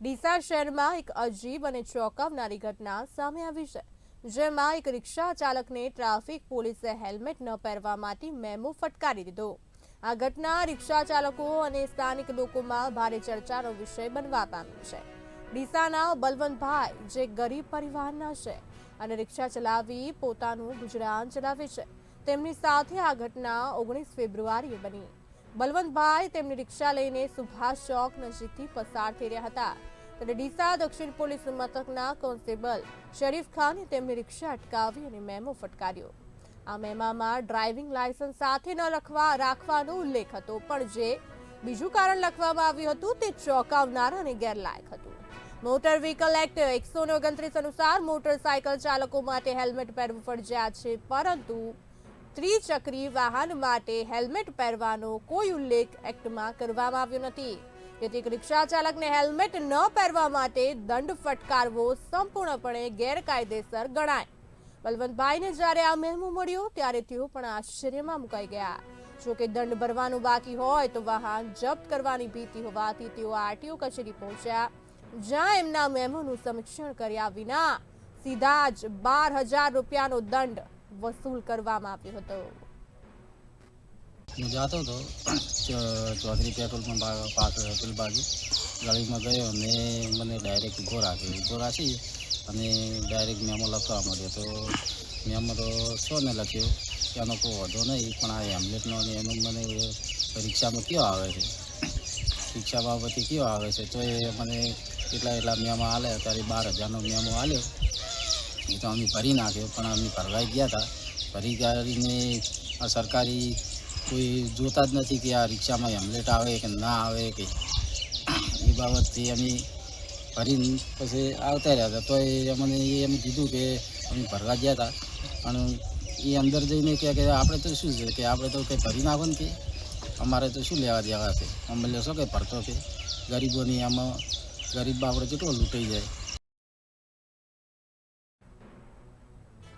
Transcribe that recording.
ડીસા શહેરમાં એક અજીબ અને ચોંકાવનારી ઘટના સામે આવી છે, જેમાં એક રિક્ષા ચાલકને ટ્રાફિક પોલીસે હેલ્મેટ ન પહેરવા માટે મેમો ફટકારી દીધો. આ ઘટના રિક્ષા ચાલકો અને સ્થાનિક લોકોમાં ભારે ચર્ચાનો વિષય બનવા પામ્યો છે. ડીસાના બલવંતભાઈ, જે ગરીબ પરિવારના છે અને રિક્ષા ચલાવી પોતાનું ગુજરાન ચલાવે છે, તેમની સાથે આ ઘટના ઓગણીસ ફેબ્રુઆરીએ બની. બલવંતભાઈ તેમની રિક્ષા લઈને સુભાષ ચોક નજીકથી પસાર થઈ રહ્યા હતા. ત્યારે ડીસા દક્ષિણ પોલીસ મથકના કોન્સ્ટેબલ શરીફ ખાને તેમની રિક્ષા અટકાવી અને મેમો ફટકાર્યો. આ મેમામાં ડ્રાઇવિંગ લાયસન્સ સાથે ન લખવા, રાખવાનો ઉલ્લેખ હતો, પણ જે બીજું કારણ લખવામાં આવ્યું હતું તે ચોંકાવનાર અને ગેરલાયક હતું. મોટર વ્હીકલ એક્ટ એકસો ઓગણત્રીસ અનુસાર મોટરસાયકલ ચાલકો માટે હેલ્મેટ પહેરવું ફરજિયાત છે, પરંતુ ત્રિચક્રી વાહન માટે હેલ્મેટ પહેરવાનો કોઈ ઉલ્લેખ એક્ટમાં કરવામાં આવ્યો નથી. તેથી રિક્ષા ચાલકને હેલ્મેટ ન પહેરવા માટે દંડ ફટકારવો સંપૂર્ણપણે ગેરકાયદેસર ગણાય. બલવંતભાઈને જ્યારે આ મહેમો મળ્યો, ત્યારે તેઓ પણ આશ્ચર્યમાં મુકાઈ ગયા. જો કે દંડ ભરવાનું બાકી હોય તો વાહન જપ્ત કરવાની ભીતિ હોવાથી તેઓ આરટીઓ કચેરી પહોંચ્યા, જ્યાં એમના મહેમોનું સમીક્ષણ કર્યા વિના સીધા જ બાર હજાર રૂપિયાનો દંડ વસૂલ કરવામાં આવ્યો હતો. હું જાતો હતો. ચૌધરી પેટ્રોલ પંપ પેલી બાજુ. ગળીમાં ગયો અને મને ડાયરેક્ટ ઊભો રાખ્યો ઊભો રાખી અને ડાયરેક્ટ મેમો લખવા મળ્યો તો મેમો તો છો ને લખ્યો એનો કોઈ વધો નહીં, પણ આ હેમલેટનો એનું મને રિક્ષામાં કયો આવે છે? રિક્ષા બાબતે કયો આવે છે? તો એ મને કેટલા એટલા મેમો આલે ત્યારે બાર હજારનો મેમો આલ્યો. એ તો અમે ભરી નાખ્યો, પણ અમે ભરવાઈ ગયા હતા ભરી કરીને આ સરકારી કોઈ જોતા જ નથી કે આ રિક્ષામાં હેમ્લેટ આવે કે ના આવે કે એ બાબતથી અમે ભરીને પછી આવતા રહ્યા હતા. તો એ અમને એ એમ કીધું કે અમે ભરવા ગયા હતા પણ એ અંદર જઈને કહે કે આપણે તો શું છે કે આપણે તો કંઈ ભરી નાખો ને કે? અમારે તો શું લેવા દેવા છે? અમે લેશો કે ભરતો કે ગરીબોની આમાં ગરીબ બાપડો કેટલો લૂંટાઈ જાય?